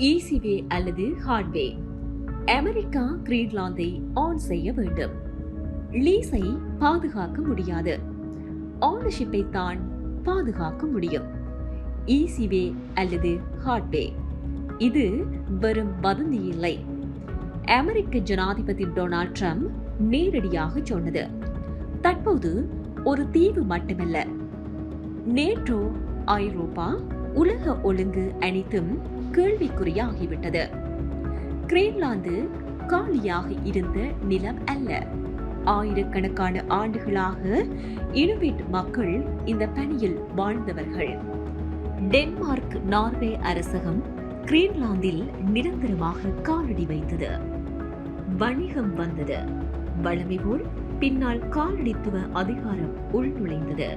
ஈசிவே அல்லது hardware America கிரீன்லாந்தை on செய்ய வேண்டும். லீஸை பாதுகாக்க முடியாது. ஆனர்ஷிப்பை தான் பாதுகாக்க முடியும். ஈசிவே அல்லது ஹார்ட்வே இது வெறும் வதந்தி இல்லை. அமெரிக்க ஜனாதிபதி டொனால்ட் ட்ரம்ப் நேரடியாக சொன்னது. தற்போது ஒரு தீவு மட்டுமல்ல. நேட்டோ ஐரோப்பா உலக ஒழுங்கு அனைத்தும் கேள்விக்குறியாகிவிட்டது. கிரீன்லாந்து காலியாக இருந்த நிலம் அல்ல. ஆயிரக்கணக்கான ஆண்டுகளாக இனுவிட் மக்கள் இந்த பணியில் வாழ்ந்தவர்கள். டென்மார்க் நார்வே அரசகம் கிரீன்லாந்தில் நிரந்தரமாக காலடி வைத்தது. வணிகம் வந்தது. வளமை போல் பின்னால் காலடித்துவ அதிகாரம் உள்நுழைந்தது.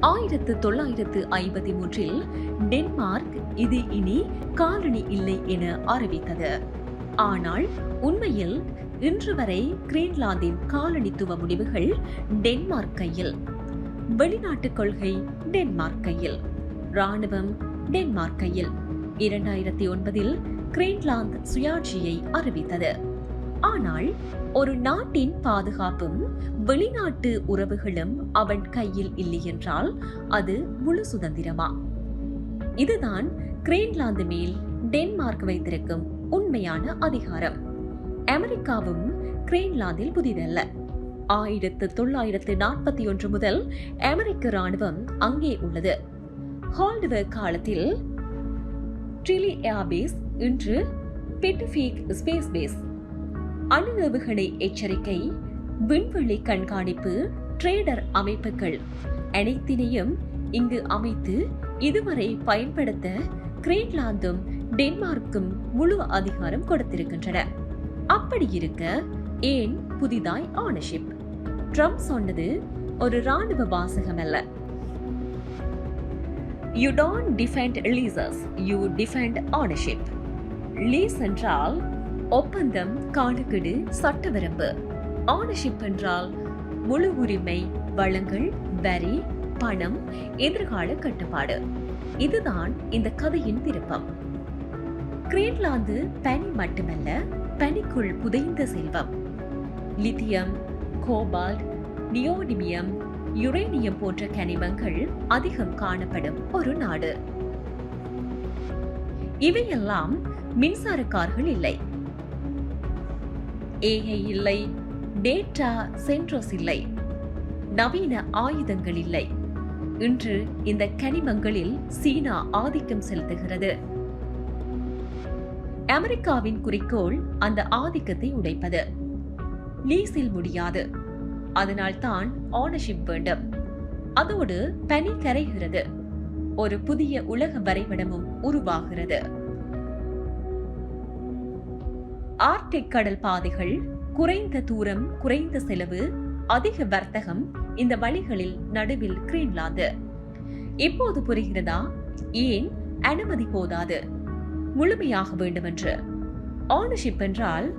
ஆயிரத்து தொள்ளாயிரத்து ஐம்பத்தி மூன்றில் டென்மார்க் இது இனி காலனி இல்லை என அறிவித்தது. ஆனால் உண்மையில் இன்று வரை கிரீன்லாந்தின் காலனித்துவ முடிவுகள் டென்மார்க் கையில் வெளிநாட்டு கொள்கை டென்மார்க் கையில் ராணுவம் டென்மார்க் கையில். இரண்டாயிரத்தி ஒன்பதில் கிரீன்லாந்து சுயாட்சியை அறிவித்தது. ஆனால் ஒரு நாட்டின் பாதுகாப்பும் வெளிநாட்டு உறவுகளும் அவன் கையில் இல்லை என்றால் அது முழு சுதந்திரமா? இதுதான் கிரீன்லாந்து மேல் டென்மார்க் வைத்திருக்கும் உண்மையான அதிகாரம். அமெரிக்காவும் கிரீன்லாந்தில் புதிதல்ல. ஆயிரத்து தொள்ளாயிரத்து நாற்பத்தி ஒன்று முதல் அமெரிக்க ராணுவம் அங்கே உள்ளது. ஹால்டுவர் காலத்தில் ட்ரிலி ஏர்பேஸ் இன்று பெட்டிஃபீக் ஸ்பேஸ் பேஸ் அணு எச்சரிக்கை விண்வெளி கண்காணிப்பு ட்ரேடர் அமைப்புகள் அனைத்தினையும் இங்கு அமைத்து இதுவரை பயன்படுத்த கிரீன்லாந்தும் டென்மார்க்கும் முழு அதிகாரம் கொடுத்திருக்கின்றன. அப்படி இருக்க ஏன் புதிதாய் ஆனர்ஷிப் ட்ரம்ப் சொன்னது ஒரு ராணுவ வாசகம் அல்ல. You don't defend leases you defend ownership lease என்றால் ஒப்பந்தம் காலக்கெடு சட்டவரம்பு. ஆனர்ஷிப் என்றால் முழு உரிமை வளங்கள் வரி பணம் எதிர்கால கட்டுப்பாடு. இதுதான் இந்த கதையின் திருப்பம் கிரீன்லாந்து பனி மட்டுமல்ல பனிக்குள் புதைந்த செல்வம். லித்தியம் கோபால்ட் நியோடிமியம் யுரேனியம் போன்ற கனிமங்கள் அதிகம் காணப்படும் ஒரு நாடு. இவையெல்லாம் மின்சார கார்கள் இல்லை. ஏஐ இல்லை டேட்டா சென்ட்ரோஸ் இல்லை நவீன ஆயுதங்கள் இல்லை. இன்று இந்த கனிமங்களில் சீனா ஆதிக்கம் செலுத்துகிறது. அமெரிக்காவின் குறிக்கோள் அந்த ஆதிக்கத்தை உடைப்பது. லீஸில் முடியாது. அதனால் தான் ஆனர்ஷிப் வேண்டும். அதோடு பனி கரைகிறது. ஒரு புதிய உலக வரைபடமும் உருவாகிறது. ஆர்டிக் கடல் பாதைகள் குறைந்த தூரம் குறைந்த செலவு அதிக வர்த்தகம் இந்த வழிகளில் நடுவில் கிரீன்லாந்து. இப்போது புரிகிறதா? ஏன் அனுமதி போதாது? முழுமையாக வேண்டுமென்று. ஆனர்ஷிப் என்றால்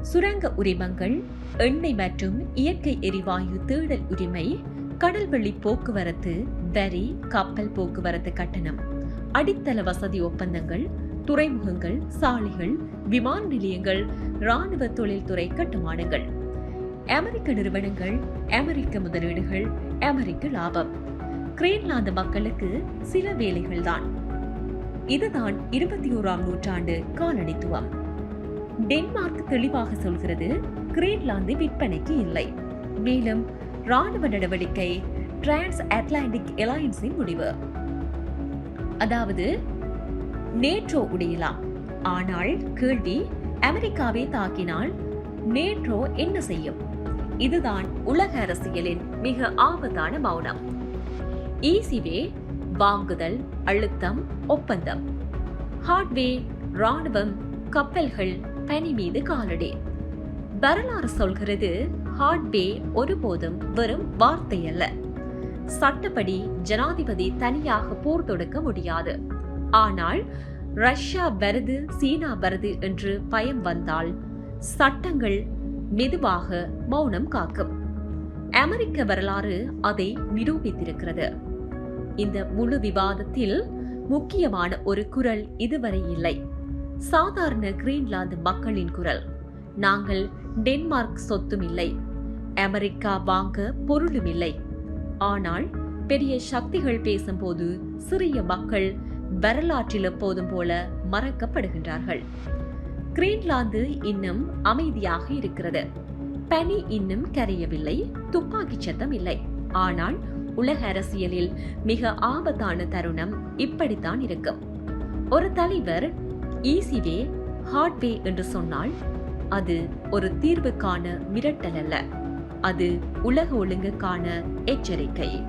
சுரங்க உரிமங்கள் எண்ணெய் மற்றும் இயற்கை எரிவாயு தேடல் உரிமை கடல்வெளி போக்குவரத்து வரி கப்பல் போக்குவரத்து கட்டணம் அடித்தள வசதி ஒப்பந்தங்கள் துறைமுகங்கள் சாலைகள் விமான நிலையங்கள் ராணுவ தொழில்துறை கட்டுமானங்கள் அமெரிக்க நிறுவனங்கள் அமெரிக்க முதலீடுகள் அமெரிக்க லாபம். கிரீன்லாந்து மக்களுக்கு சில வேலைகள் தான் இதுதான் இருபத்தி ஓராம் நூற்றாண்டு காலனித்துவம். டென்மார்க் தெளிவாக சொல்கிறது கிரீன்லாந்து விற்பனைக்கு இல்லை. மேலும் ராணுவ நடவடிக்கை டிரான்ஸ் அட்லாண்டிக் எலையன்ஸின் முடிவு. அதாவது நேற்றோ உடையலாம் ஆனால் கேள்வி அமெரிக்காவை தாக்கினால் நேற்றோ என்ன செய்யும்? இதுதான் உலக அரசியலின் மிக ஆபத்தான மௌனம். ஈசிவே வாங்குதல் அழுத்தம் ஒப்பந்தம். ஹார்ட்வே ராணுவம் கப்பல்கள் பனி மீது காலடி. வரலாறு சொல்கிறது ஹார்ட்வே ஒருபோதும் வெறும் வார்த்தை அல்ல. சட்டப்படி ஜனாதிபதி தனியாக போர் தொடுக்க முடியாது. ஆனால் ரஷ்யா வருது சீனா வருது என்று பயம் வந்தால் சட்டங்கள் மெதுவாக மௌனம் காக்கும். அமெரிக்க வரலாறு அதை நிரூபித்திருக்கிறது. இந்த முழு விவாதத்தில் முக்கியமான ஒரு குரல் இதுவரை இல்லை. சாதாரண கிரீன்லாந்து மக்களின் குரல். நாங்கள் டென்மார்க் சொத்தும் இல்லை. அமெரிக்கா வாங்க பொருளும் இல்லை. ஆனால் பெரிய சக்திகள் பேசும்போது சிறிய மக்கள் வரலாற்றில் எப்போதும் போல மறக்கப்படுகின்றார்கள். கிரீன்லாந்து இன்னும் அமைதியாக இருக்கிறது. பனி இன்னும் கரையவில்லை துப்பாக்கி சத்தம் இல்லை. ஆனால் உலக அரசியலில் மிக ஆபத்தான தருணம் இப்படித்தான் இருக்கும். ஒரு தலைவர் ஈஸிவே ஹார்ட்வே என்று சொன்னால் அது ஒரு தீர்வுக்கான மிரட்டல் அல்ல. அது உலக ஒழுங்குக்கான எச்சரிக்கை.